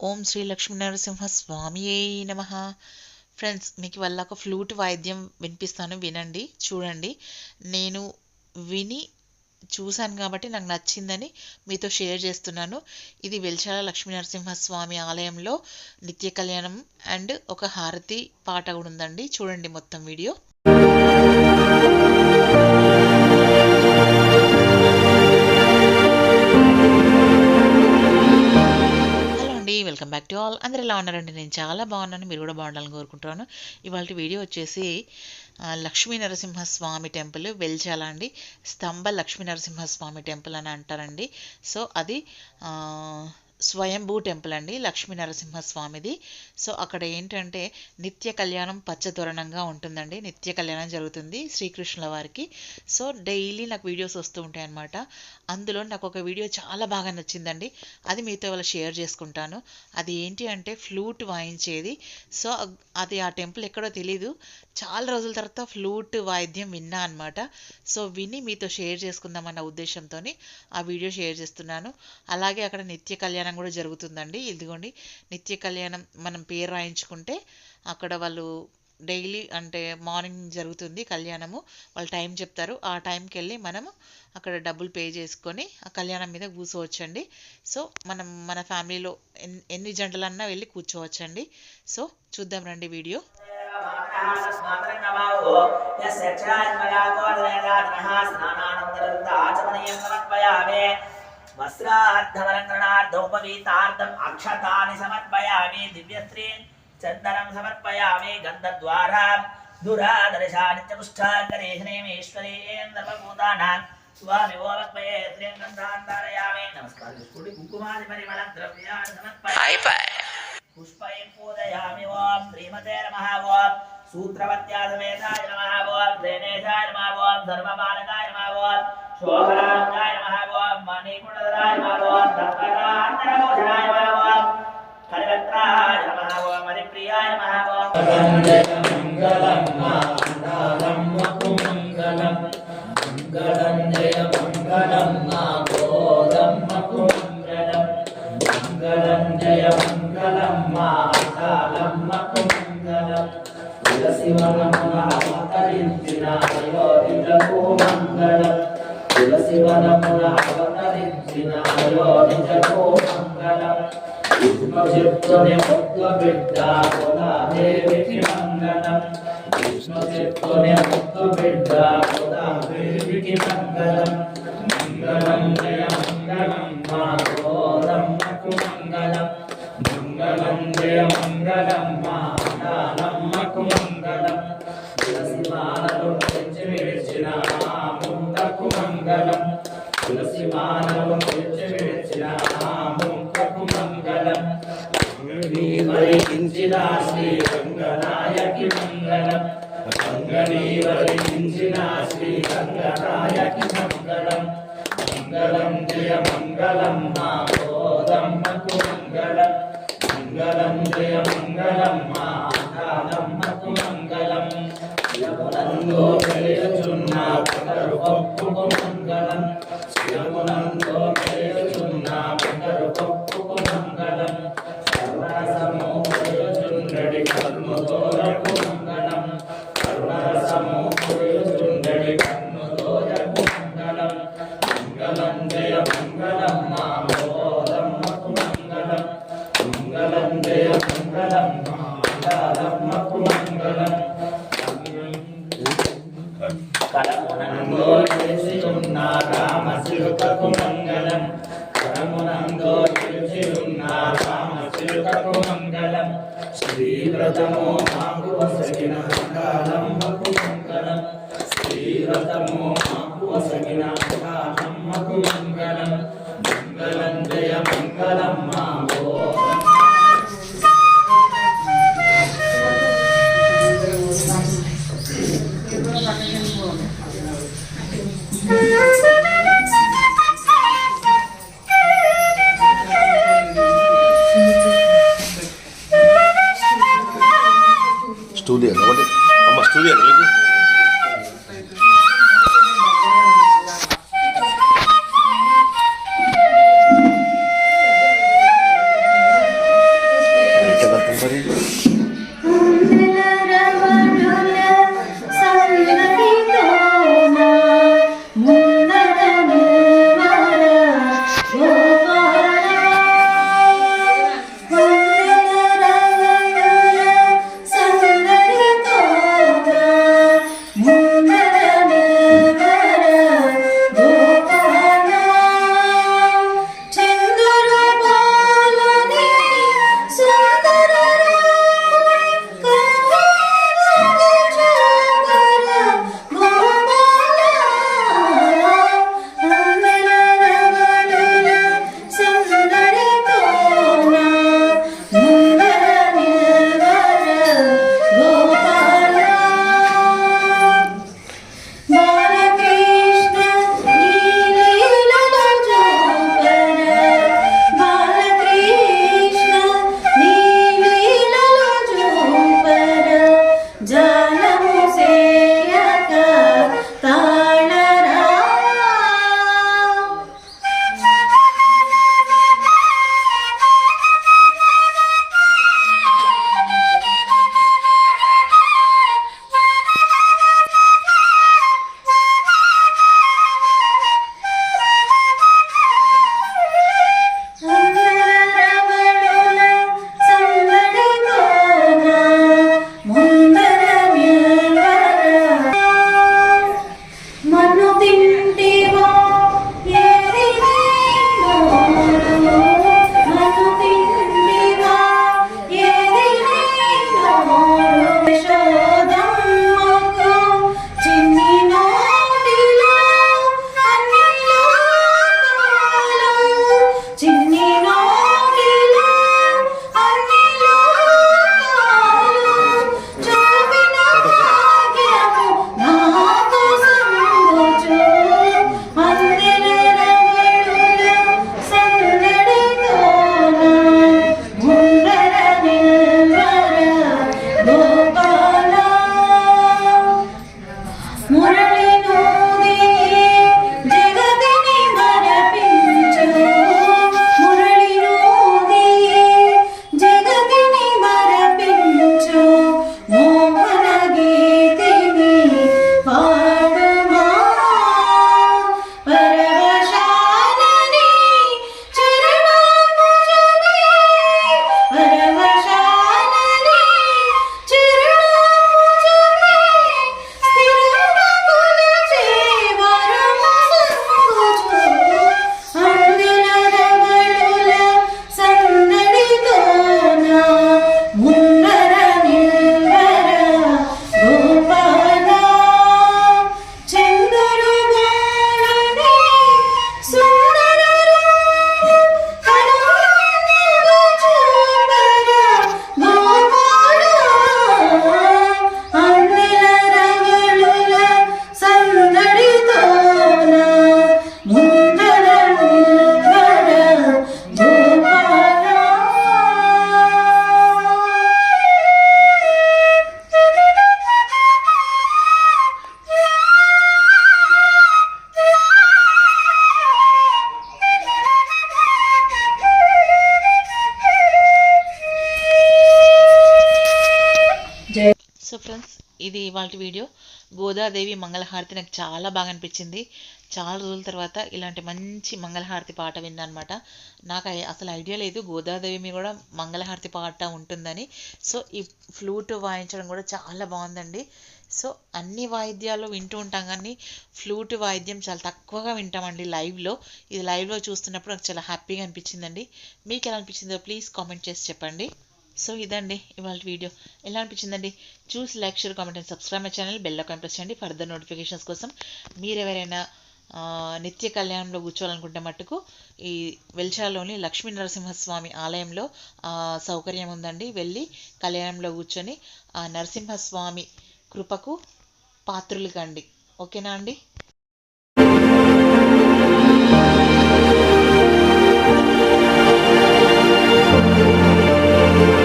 ఓం శ్రీ లక్ష్మీ నరసింహ స్వామియే నమ. ఫ్రెండ్స్ మీకు వల్ల ఒక ఫ్లూట్ వాయిద్యం వినిపిస్తాను వినండి చూడండి. నేను విని చూశాను కాబట్టి నాకు నచ్చిందని మీతో షేర్ చేస్తున్నాను. ఇది వెల్చాల లక్ష్మీనరసింహ స్వామి ఆలయంలో నిత్య కళ్యాణం అండ్ ఒక హారతి పాట కూడా ఉందండి. చూడండి మొత్తం వీడియో. బ్యాక్ టు ఆల్ అందరు ఎలా ఉన్నారండి? నేను చాలా బాగున్నాను. మీరు కూడా బాగుండాలని కోరుకుంటున్నాను. ఇవాళ వీడియో వచ్చేసి లక్ష్మీ నరసింహస్వామి టెంపుల్ వెల్చాల అండి. స్తంభ లక్ష్మీ నరసింహస్వామి టెంపుల్ అని అంటారండి. సో అది స్వయంభూ టెంపుల్ అండి లక్ష్మీ నరసింహస్వామిది. సో అక్కడ ఏంటంటే నిత్య కళ్యాణం పచ్చదొరణంగా ఉంటుందండి. నిత్య కళ్యాణం జరుగుతుంది శ్రీకృష్ణుల వారికి. సో డైలీ నాకు వీడియోస్ వస్తూ ఉంటాయి అన్నమాట. అందులో నాకు ఒక వీడియో చాలా బాగా నచ్చిందండి. అది మీతో ఇవాళ షేర్ చేసుకుంటాను. అది ఏంటి అంటే ఫ్లూట్ వాయించేది. సో అది ఆ టెంపుల్ ఎక్కడో తెలీదు. చాలా రోజుల తర్వాత ఫ్లూట్ వాయిద్యం విన్నా అనమాట సో విని మీతో షేర్ చేసుకుందామన్న ఉద్దేశంతో ఆ వీడియో షేర్ చేస్తున్నాను. అలాగే అక్కడ నిత్య కళ్యాణం కూడా జరుగుతుందండి. ఇదిగోండి నిత్య కళ్యాణం మనం పేరు రాయించుకుంటే అక్కడ వాళ్ళు డైలీ అంటే మార్నింగ్ జరుగుతుంది కళ్యాణము. వాళ్ళు టైం చెప్తారు. ఆ టైంకి వెళ్ళి మనము అక్కడ డబ్బులు పే చేసుకొని ఆ కళ్యాణం మీద కూర్చోవచ్చండి. సో మనం మన ఫ్యామిలీలో ఎన్ని ఎన్ని జంటలన్నా వెళ్ళి కూర్చోవచ్చండి. సో చూద్దాం రండి వీడియో. వస్త్రార్థవరంగణార్థోపవీతార్థం అక్షతాని సమర్పయామి. దివ్యశ్రీ చందనం సమర్పయామి. గంధద్వారా దురాదర్శానిత్యపుష్టాంగరేహనేమేశ్వరేంద్రభూతానాం స్వామి ఓమక్మయే శ్రీం గంధాంతారయామి నమస్కారం. చేసుకోండి కుంకుమాది పరిమళ ద్రవ్యాన్ని సమర్పయామి. పుష్పైః పూజయామి ఓం. శ్రీమతే నమః ఓం. సూత్రవత్యాసమేతాయ నమః ఓం శ్రేణేశాయ నమః ఓం సర్వపాలకాయ నమః ఓం శోభరాంగాయ నమః ఓం మణికుణధరాయ నమః ఓం దత్తరాంతరభూషణాయ నమః ఓం కరివత్రాయ నమః ఓం మణిప్రియాయ నమః ఓం మంగళం జయ మంగళం మా గోరమ్మకు విష్ణుచిత్తుని చెప్పుని ముద్దు బిడ్డ కులాదేవికి మంగళం విష్ణుచిత్తుని చెప్పుని ముద్దు బిడ్డ కులాదేవికి మంగళం మంగళం జయ మంగళం మా గోరమ్మకు మంగళం మంగళం జయ మంగళం వరించిన శ్రీ రంగనాయకి మంగళం మంగళం జయ మంగళం మా గోదమ్మకు మంగళం. మంగళం జయ మంగళం మా కాలమ్మకు మంగళం. శ్రీవ్రతము మాకు వసగిన కాలమ్మకు మంగళం శ్రీవ్రతము మాకు వసగిన కాలమ్మకు మంగళం ఇది ఇవాళ వీడియో. గోదాదేవి మంగళహారతి నాకు చాలా బాగా అనిపించింది. చాలా రోజుల తర్వాత ఇలాంటి మంచి మంగళహారతి పాట విన్నానమాట. నాకు అసలు ఐడియా లేదు గోదాదేవి మీద కూడా మంగళహారతి పాట ఉంటుందని. సో ఈ ఫ్లూట్ వాయించడం కూడా చాలా బాగుందండి. సో అన్ని వాయిద్యాలు వింటూ ఉంటాం కానీ ఫ్లూట్ వాయిద్యం చాలా తక్కువగా వింటామండి లైవ్లో. ఇది లైవ్లో చూస్తున్నప్పుడు నాకు చాలా హ్యాపీగా అనిపించిందండి. మీకు ఎలా అనిపించిందో ప్లీజ్ కామెంట్ చేసి చెప్పండి. సో ఇదండి ఇవాళ వీడియో. ఎలా అనిపించిందండి? చూసి like share comment and subscribe my channel. Bell icon press చేయండి ఫర్దర్ నోటిఫికేషన్స్ కోసం. మీరు ఎవరైనా నిత్య కళ్యాణంలో కూర్చోవాలనుకుంటే మట్టుకు ఈ వెల్చాలోని లక్ష్మీ నరసింహస్వామి ఆలయంలో సౌకర్యం ఉందండి. వెళ్ళి కళ్యాణంలో కూర్చొని ఆ నరసింహస్వామి కృపకు పాత్రులు కండి. ఓకేనా అండి?